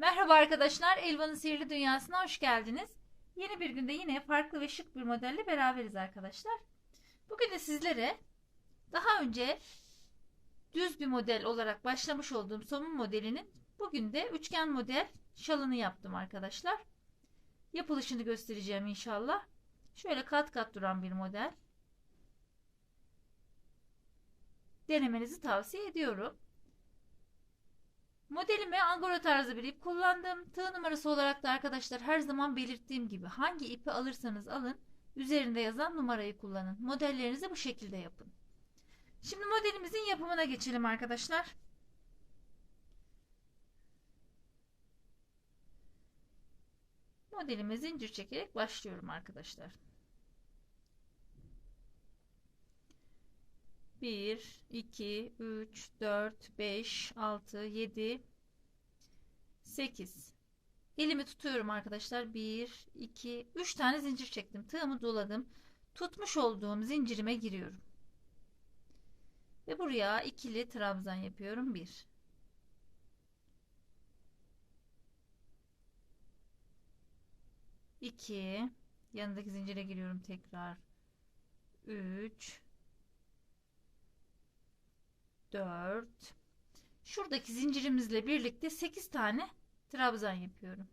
Merhaba arkadaşlar, Elvan'ın sihirli dünyasına hoş geldiniz. Yeni bir günde yine farklı ve şık bir modelle beraberiz arkadaşlar. Bugün de sizlere daha önce düz bir model olarak başlamış olduğum somun modelinin bugün de üçgen model şalını yaptım arkadaşlar. Yapılışını göstereceğim inşallah. Şöyle kat kat duran bir model. Denemenizi tavsiye ediyorum. Modelimi angora tarzı bir ip kullandım. Tığ numarası olarak da arkadaşlar her zaman belirttiğim gibi hangi ipi alırsanız alın üzerinde yazan numarayı kullanın. Modellerinizi bu şekilde yapın. Şimdi modelimizin yapımına geçelim arkadaşlar. Modelime zincir çekerek başlıyorum arkadaşlar. 1, 2, 3, 4, 5, 6, 7, 8. Elimi tutuyorum arkadaşlar. 1, 2, 3 tane zincir çektim. Tığımı doladım. Tutmuş olduğum zincirime giriyorum. Ve buraya ikili trabzan yapıyorum. 1. İki. Yanındaki zincire giriyorum tekrar. 3 4 şuradaki zincirimizle birlikte 8 tane trabzan yapıyorum.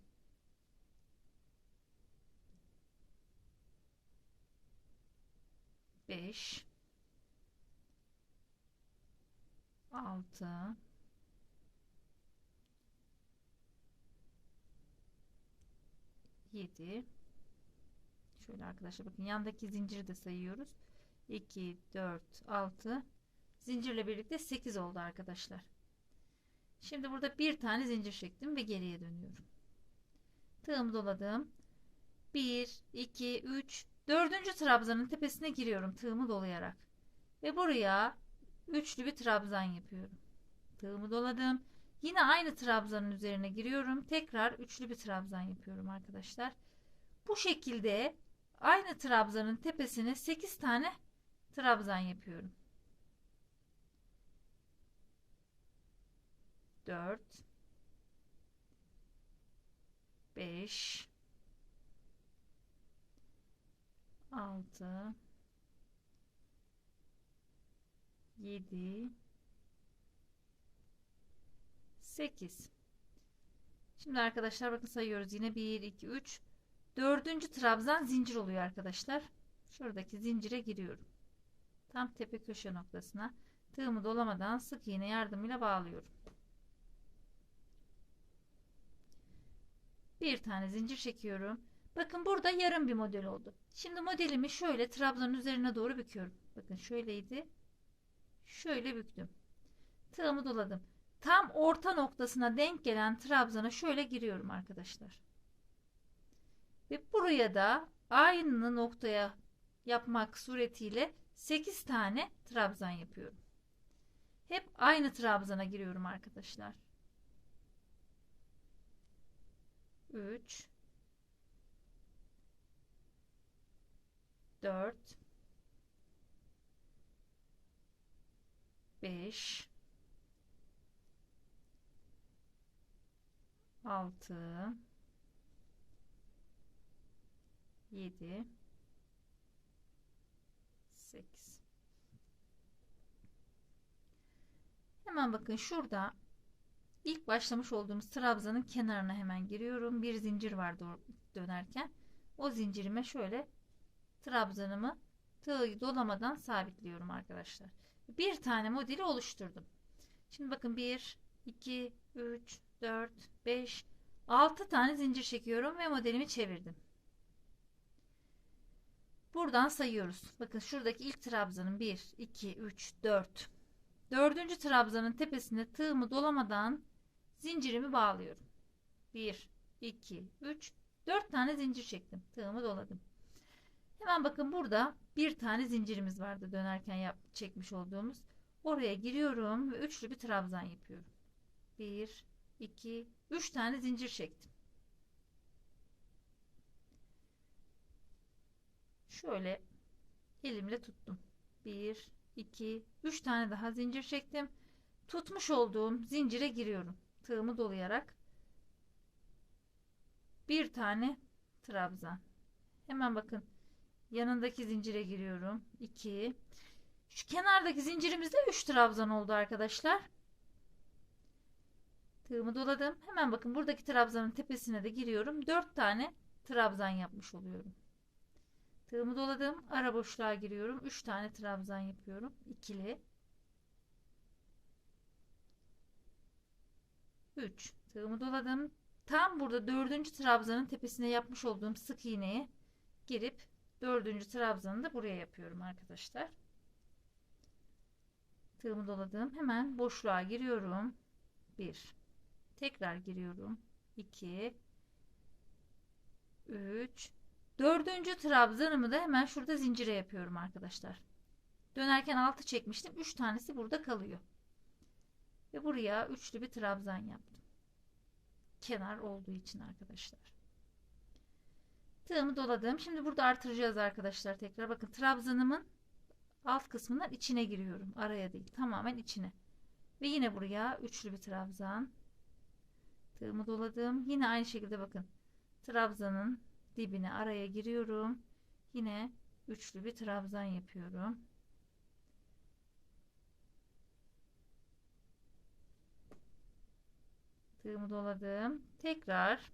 Beş, altı, yedi. Şöyle arkadaşlar bakın yandaki zinciri de sayıyoruz. 2, 4, 6, Zincirle birlikte 8 oldu arkadaşlar. Şimdi burada bir tane zincir çektim ve geriye dönüyorum. Tığımı doladım. 1, 2, 3, 4. trabzanın tepesine giriyorum tığımı dolayarak. Ve buraya üçlü bir trabzan yapıyorum. Tığımı doladım. Yine aynı trabzanın üzerine giriyorum. Tekrar üçlü bir trabzan yapıyorum arkadaşlar. Bu şekilde aynı trabzanın tepesine 8 tane trabzan yapıyorum. 4 5 6 7 8 Şimdi arkadaşlar bakın sayıyoruz. Yine 1 2 3 dördüncü trabzan zincir oluyor arkadaşlar. Şuradaki zincire giriyorum. Tam tepe köşe noktasına. Tığımı dolamadan sık iğne yardımıyla bağlıyorum bir tane zincir çekiyorum. Bakın burada yarım bir model oldu. Şimdi modelimi şöyle trabzanın üzerine doğru büküyorum. Bakın şöyleydi. Şöyle büktüm. Tığımı doladım. Tam orta noktasına denk gelen trabzana şöyle giriyorum arkadaşlar. Ve buraya da aynı noktaya yapmak suretiyle 8 tane trabzan yapıyorum. Hep aynı trabzana giriyorum arkadaşlar. 3 4 5 6 7 8 Hemen bakın şurada İlk başlamış olduğumuz trabzanın kenarına hemen giriyorum. Bir zincir var dönerken. O zincirime şöyle trabzanımı tığı dolamadan sabitliyorum arkadaşlar. Bir tane modeli oluşturdum. Şimdi bakın 1, 2, 3, 4, 5, 6 tane zincir çekiyorum ve modelimi çevirdim. Buradan sayıyoruz. Bakın şuradaki ilk trabzanın 1, 2, 3, 4. Dördüncü trabzanın tepesine tığımı dolamadan zincirimi bağlıyorum. 1, 2, 3, 4 tane zincir çektim. Tığımı doladım. Hemen bakın burada bir tane zincirimiz vardı dönerken yap, çekmiş olduğumuz. Oraya giriyorum ve üçlü bir trabzan yapıyorum. 1, 2, 3 tane zincir çektim. Şöyle elimle tuttum. 1, 2, 3 tane daha zincir çektim. Tutmuş olduğum zincire giriyorum tığımı dolayarak bir tane trabzan. Hemen bakın yanındaki zincire giriyorum. 2 Şu kenardaki zincirimizde 3 trabzan oldu arkadaşlar. Tığımı doladım. Hemen bakın buradaki trabzanın tepesine de giriyorum. 4 tane trabzan yapmış oluyorum. Tığımı doladım. Ara boşluğa giriyorum. 3 tane trabzan yapıyorum. İkili. 3. Tığımı doladım. Tam burada dördüncü trabzanın tepesine yapmış olduğum sık iğneye girip dördüncü trabzanı da buraya yapıyorum arkadaşlar. Tığımı doladım. Hemen boşluğa giriyorum. 1. Tekrar giriyorum. 2 3 Dördüncü trabzanımı da hemen şurada zincire yapıyorum arkadaşlar. Dönerken 6 çekmiştim. 3 tanesi burada kalıyor. Ve buraya üçlü bir trabzan yaptım. Kenar olduğu için arkadaşlar. Tığımı doladım. Şimdi burada artıracağız arkadaşlar tekrar. Bakın trabzanımın alt kısmından içine giriyorum. Araya değil. Tamamen içine. Ve yine buraya üçlü bir trabzan. Tığımı doladım. Yine aynı şekilde bakın. Trabzanın dibine araya giriyorum. Yine üçlü bir trabzan yapıyorum. Tığımı doladım. Tekrar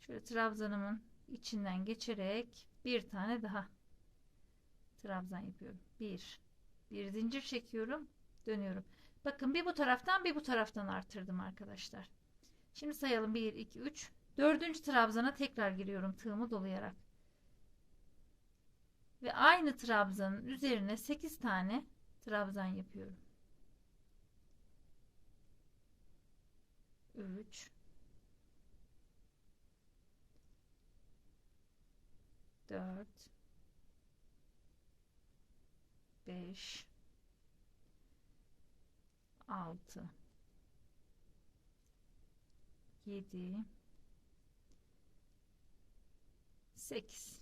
şöyle trabzanımın içinden geçerek bir tane daha trabzan yapıyorum. Bir, bir zincir çekiyorum. Dönüyorum. Bakın bir bu taraftan bir bu taraftan artırdım arkadaşlar. Şimdi sayalım 1, 2, 3. Dördüncü trabzana tekrar giriyorum tığımı dolayarak. Ve aynı trabzanın üzerine 8 tane trabzan yapıyorum. 3 4 5 6 7 8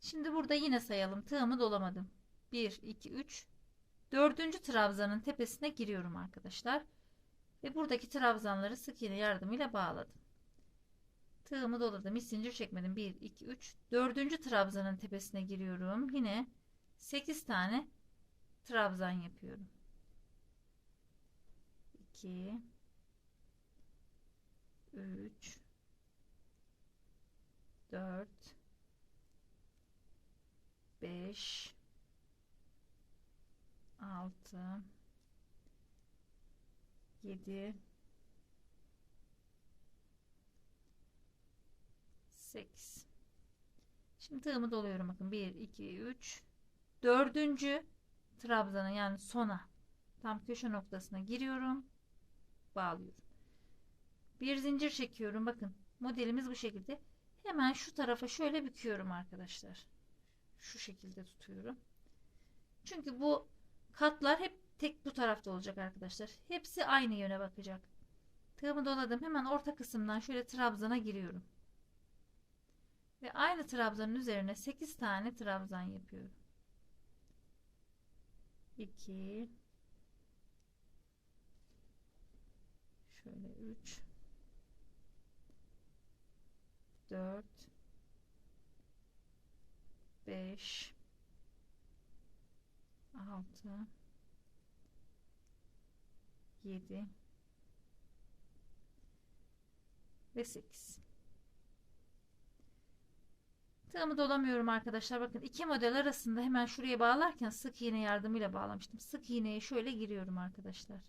Şimdi burada yine sayalım. Tığımı dolamadım. 1 2 3 Dördüncü trabzanın tepesine giriyorum arkadaşlar. Ve buradaki trabzanları sık iğne yardımıyla bağladım. Tığımı doladım. Hiç zincir çekmedim. 1, 2, 3. Dördüncü trabzanın tepesine giriyorum. Yine 8 tane trabzan yapıyorum. 2 3 4 5 6 7 8 Şimdi tığımı doluyorum bakın. 1 2 3 dördüncü trabzana yani sona tam köşe noktasına giriyorum bağlıyorum. Bir zincir çekiyorum bakın. Modelimiz bu şekilde. Hemen şu tarafa şöyle büküyorum arkadaşlar. Şu şekilde tutuyorum. Çünkü bu Katlar hep tek bu tarafta olacak arkadaşlar. Hepsi aynı yöne bakacak. Tığımı doladım. Hemen orta kısımdan şöyle trabzana giriyorum. Ve aynı trabzanın üzerine 8 tane trabzan yapıyorum. 2 şöyle 3 4 5 6 7 ve 8 tığımı dolamıyorum arkadaşlar. Bakın iki model arasında hemen şuraya bağlarken sık iğne yardımıyla bağlamıştım. Sık iğneye şöyle giriyorum arkadaşlar.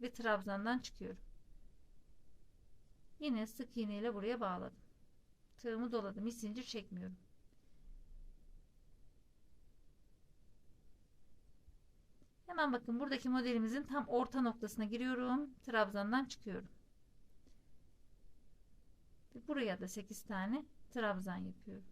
Ve trabzandan çıkıyorum. Yine sık iğneyle buraya bağladım. Tığımı doladım. Hiç zincir çekmiyorum Hemen bakın buradaki modelimizin tam orta noktasına giriyorum. Trabzandan çıkıyorum. Buraya da 8 tane trabzan yapıyorum.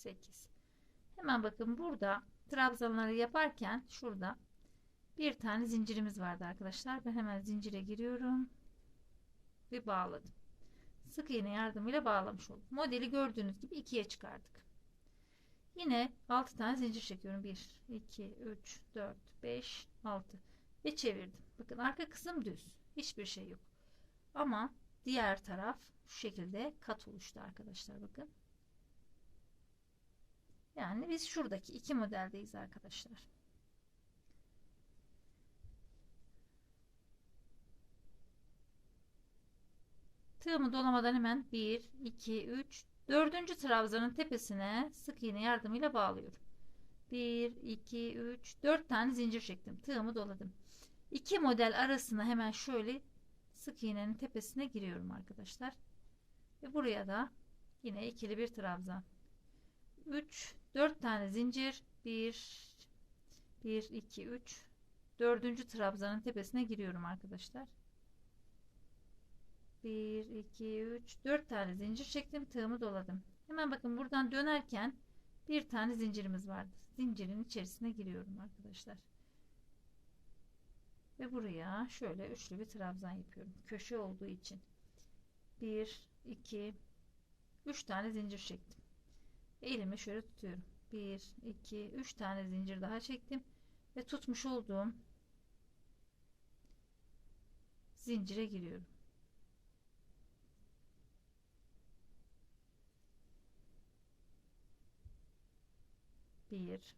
8. Hemen bakın burada trabzanları yaparken şurada bir tane zincirimiz vardı arkadaşlar. Ben hemen zincire giriyorum ve bağladım. Sık iğne yardımıyla bağlamış oldum. Modeli gördüğünüz gibi ikiye çıkardık. Yine 6 tane zincir çekiyorum. 1, 2, 3, 4, 5, 6 ve çevirdim. Bakın arka kısım düz. Hiçbir şey yok. Ama diğer taraf şu şekilde kat oluştu arkadaşlar bakın. Yani biz şuradaki iki modeldeyiz arkadaşlar. Tığımı dolamadan hemen 1, 2, 3, 4. trabzanın tepesine sık iğne yardımıyla bağlıyorum. 1, 2, 3, 4 tane zincir çektim. Tığımı doladım. İki model arasına hemen şöyle sık iğnenin tepesine giriyorum arkadaşlar. Ve buraya da yine ikili bir trabzan. 3, 4 tane zincir. 1, 1, 2, 3, 4. trabzanın tepesine giriyorum arkadaşlar. 1, 2, 3, 4 tane zincir çektim. Tığımı doladım. Hemen bakın buradan dönerken bir tane zincirimiz vardı. Zincirin içerisine giriyorum arkadaşlar. Ve buraya şöyle üçlü bir trabzan yapıyorum. Köşe olduğu için. 1, 2, 3 tane zincir çektim. Elimi şöyle tutuyorum. 1, 2, 3 tane zincir daha çektim. Ve tutmuş olduğum zincire giriyorum. Bir,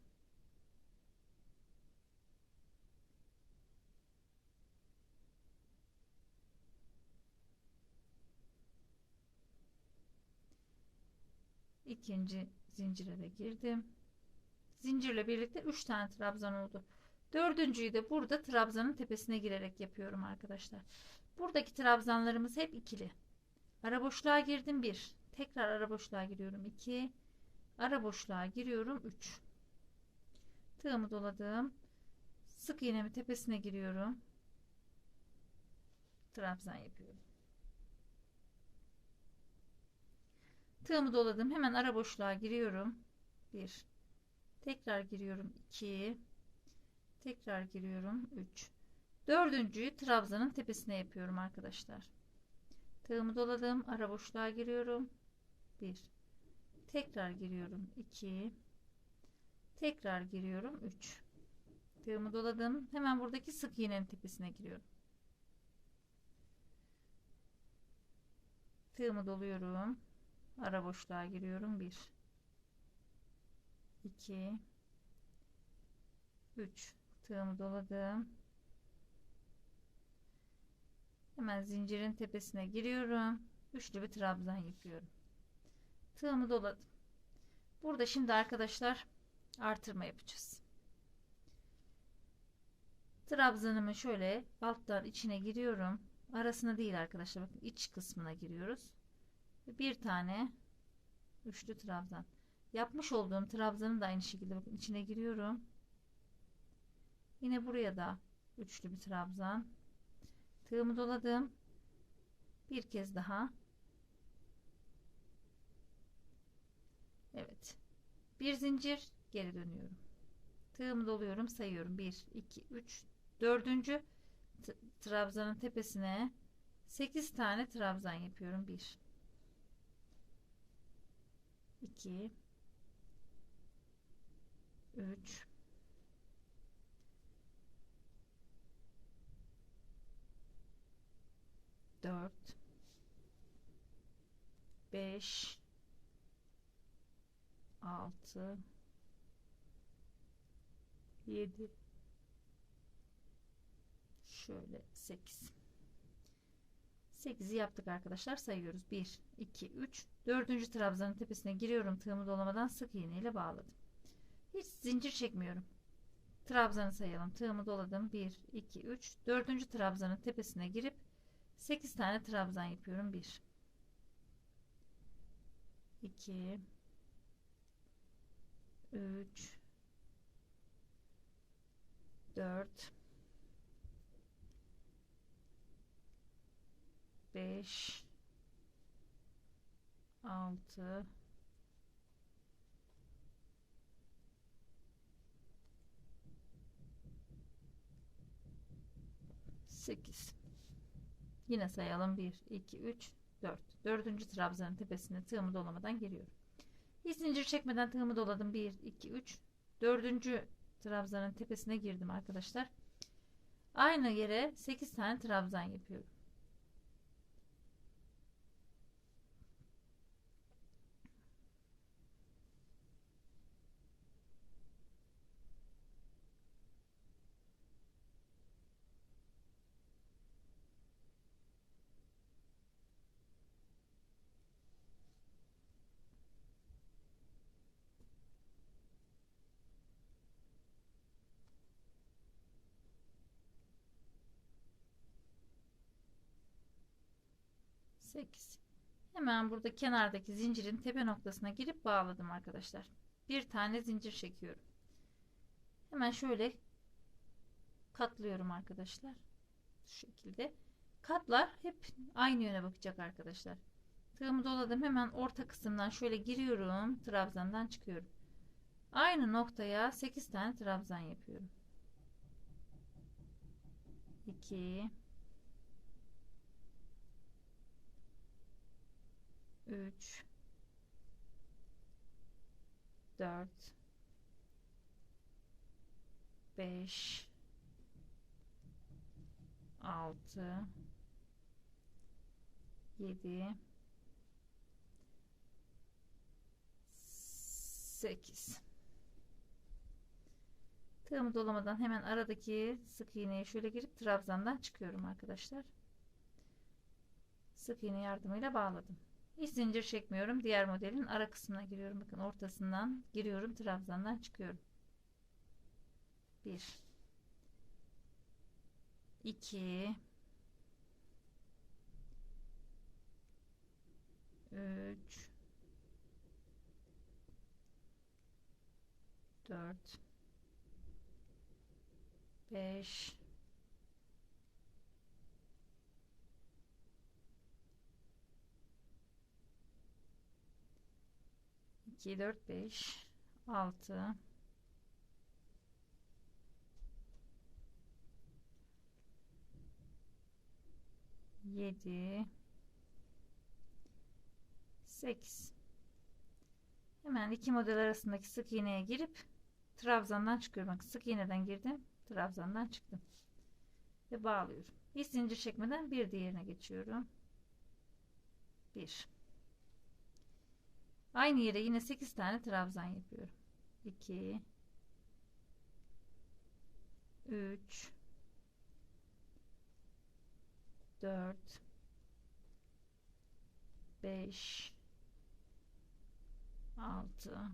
ikinci zincire de girdim. Zincirle birlikte 3 tane trabzan oldu. Dördüncüyü de burada trabzanın tepesine girerek yapıyorum arkadaşlar. Buradaki trabzanlarımız hep ikili. Ara boşluğa girdim 1. Tekrar ara boşluğa giriyorum 2. Ara boşluğa giriyorum 3. Tığımı doladım. Sık iğnemi tepesine giriyorum. Trabzan yapıyorum. Tığımı doladım. Hemen ara boşluğa giriyorum. 1. Tekrar giriyorum. 2. Tekrar giriyorum. 3. Dördüncüyü trabzanın tepesine yapıyorum arkadaşlar. Tığımı doladım. Ara boşluğa giriyorum. 1. Tekrar giriyorum. 2. Tekrar giriyorum. 3. Tığımı doladım. Hemen buradaki sık iğnenin tepesine giriyorum. Tığımı doluyorum ara boşluğa giriyorum. 1 2 3 tığımı doladım. Hemen zincirin tepesine giriyorum. Üçlü bir trabzan yapıyorum. Tığımı doladım. Burada şimdi arkadaşlar artırma yapacağız. Trabzanımı şöyle alttan içine giriyorum. Arasına değil arkadaşlar bakın iç kısmına giriyoruz bir tane üçlü trabzan. Yapmış olduğum trabzanın da aynı şekilde bakın içine giriyorum. Yine buraya da üçlü bir trabzan. Tığımı doladım. Bir kez daha. Evet. Bir zincir geri dönüyorum. Tığımı doluyorum sayıyorum. 1 2 3 dördüncü trabzanın tepesine 8 tane trabzan yapıyorum. 1 2 3 4 5 6 7 şöyle 8 8'i yaptık arkadaşlar sayıyoruz. 1 2 3 dördüncü trabzanın tepesine giriyorum. Tığımı dolamadan sık iğne ile bağladım. Hiç zincir çekmiyorum. Trabzanı sayalım. Tığımı doladım. 1 2 3 dördüncü trabzanın tepesine girip 8 tane trabzan yapıyorum. 1 2 3 4 5 6 8 yine sayalım. 1 2 3 4 dördüncü trabzanın tepesine tığımı dolamadan giriyorum. Hiç zincir çekmeden tığımı doladım. 1 2 3 dördüncü trabzanın tepesine girdim arkadaşlar. Aynı yere 8 tane trabzan yapıyorum. Sekiz. Hemen burada kenardaki zincirin tepe noktasına girip bağladım arkadaşlar. Bir tane zincir çekiyorum. Hemen şöyle katlıyorum arkadaşlar. Şu şekilde. Katlar hep aynı yöne bakacak arkadaşlar. Tığımı doladım. Hemen orta kısımdan şöyle giriyorum. Trabzandan çıkıyorum. Aynı noktaya 8 tane trabzan yapıyorum. 2 3 4 5 6 7 8 Tığımı dolamadan hemen aradaki sık iğneye şöyle girip trabzandan çıkıyorum arkadaşlar. Sık iğne yardımıyla bağladım. Hiç zincir çekmiyorum. Diğer modelin ara kısmına giriyorum. Bakın ortasından giriyorum. Trabzandan çıkıyorum. 1 2 3 4 5 2 4 5 6 7 8 hemen iki model arasındaki sık iğneye girip trabzandan çıkıyorum. Bak sık iğneden girdim. Trabzandan çıktım. Ve bağlıyorum. Hiç zincir çekmeden bir diğerine geçiyorum. 1 Aynı yere yine 8 tane trabzan yapıyorum. 2 3 4 5 6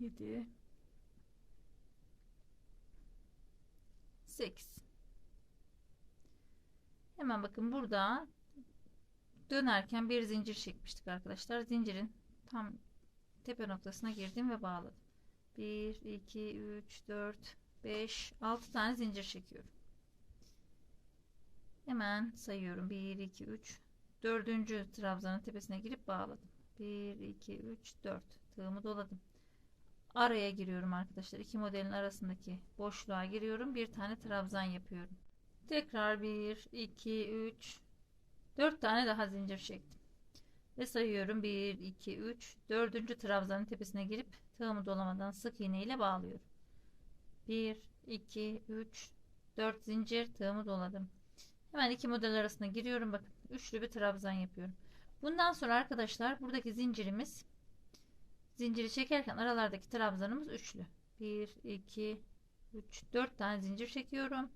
7 8 Hemen bakın burada dönerken bir zincir çekmiştik arkadaşlar. Zincirin tam tepe noktasına girdim ve bağladım. 1 2 3 4 5 6 tane zincir çekiyorum. Hemen sayıyorum. 1 2 3 dördüncü trabzanın tepesine girip bağladım. 1 2 3 4 tığımı doladım. Araya giriyorum arkadaşlar. İki modelin arasındaki boşluğa giriyorum. Bir tane trabzan yapıyorum. Tekrar 1, 2, 3, 4 tane daha zincir çektim. Ve sayıyorum 1, 2, 3, 4. trabzanın tepesine girip tığımı dolamadan sık iğne ile bağlıyorum. 1, 2, 3, 4 zincir tığımı doladım. Hemen iki model arasına giriyorum. Bakın üçlü bir trabzan yapıyorum. Bundan sonra arkadaşlar buradaki zincirimiz zinciri çekerken aralardaki trabzanımız üçlü. 1, 2, 3, 4 tane zincir çekiyorum.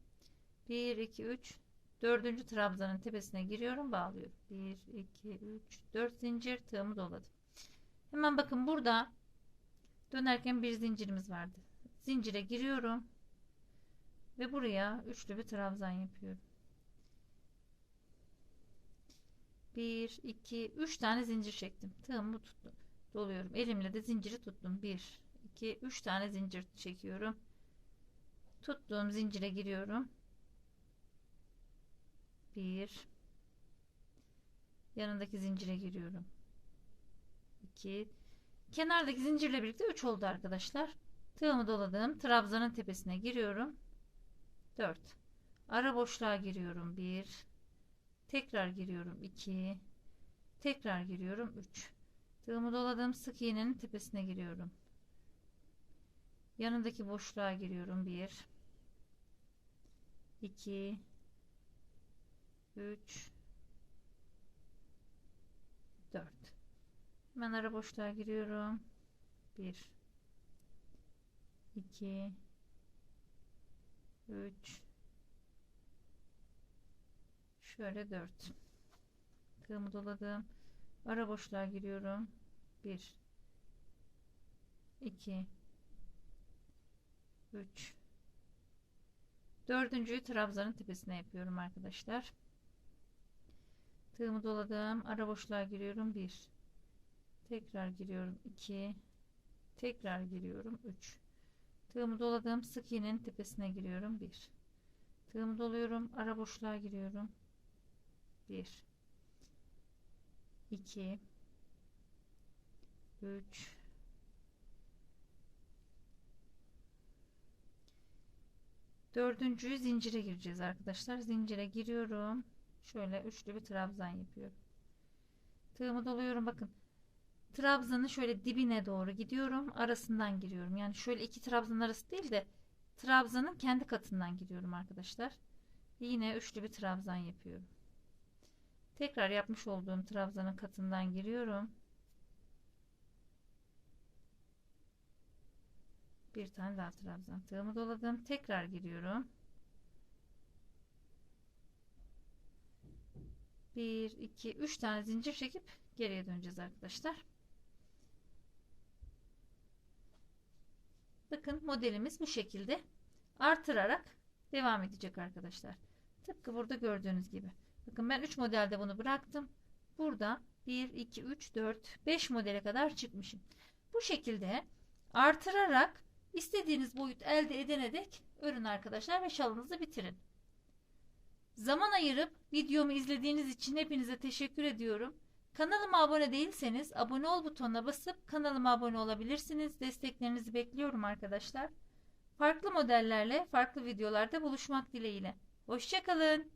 1 2 3 dördüncü trabzanın tepesine giriyorum bağlıyorum. 1 2 3 4 zincir tığımı doladım. Hemen bakın burada dönerken bir zincirimiz vardı. Zincire giriyorum ve buraya üçlü bir trabzan yapıyorum. 1 2 3 tane zincir çektim. Tığımı tuttum doluyorum. Elimle de zinciri tuttum. 1 2 3 tane zincir çekiyorum. Tuttuğum zincire giriyorum 1 yanındaki zincire giriyorum 2 kenardaki zincirle birlikte 3 oldu arkadaşlar Tığımı doladım. Trabzanın tepesine giriyorum. 4. Ara boşluğa giriyorum. 1. Tekrar giriyorum. 2. Tekrar giriyorum. 3. Tığımı doladım. Sık iğnenin tepesine giriyorum. Yanındaki boşluğa giriyorum. 1. 2. 3. 4. Hemen ara boşluğa giriyorum. 1 2 3 şöyle 4 tığımı doladım. Ara boşluğa giriyorum. 1 2 3 dördüncüyü trabzanın tepesine yapıyorum arkadaşlar tığımı doladım. Ara boşluğa giriyorum. 1 tekrar giriyorum. 2 tekrar giriyorum. 3 tığımı doladım. Sık iğnenin tepesine giriyorum. 1 tığımı doluyorum. Ara boşluğa giriyorum. 1 2 3 dördüncüyü zincire gireceğiz arkadaşlar. Zincire giriyorum şöyle üçlü bir trabzan yapıyorum tığımı doluyorum bakın trabzanın şöyle dibine doğru gidiyorum. Arasından giriyorum. Yani şöyle iki trabzan arası değil de trabzanın kendi katından giriyorum arkadaşlar. Yine üçlü bir trabzan yapıyorum. Tekrar yapmış olduğum trabzanın katından giriyorum. Bir tane daha trabzan tığımı doladım. Tekrar giriyorum. Bir, iki, üç tane zincir çekip geriye döneceğiz arkadaşlar. Bakın modelimiz bu şekilde artırarak devam edecek arkadaşlar. Tıpkı burada gördüğünüz gibi. Bakın ben 3 modelde bunu bıraktım. Burada 1, 2, 3, 4, 5 modele kadar çıkmışım. Bu şekilde artırarak istediğiniz boyut elde edene dek örün arkadaşlar ve şalınızı bitirin. Zaman ayırıp videomu izlediğiniz için hepinize teşekkür ediyorum. Kanalıma abone değilseniz abone ol butonuna basıp kanalıma abone olabilirsiniz. Desteklerinizi bekliyorum arkadaşlar. Farklı modellerle farklı videolarda buluşmak dileğiyle. Hoşçakalın.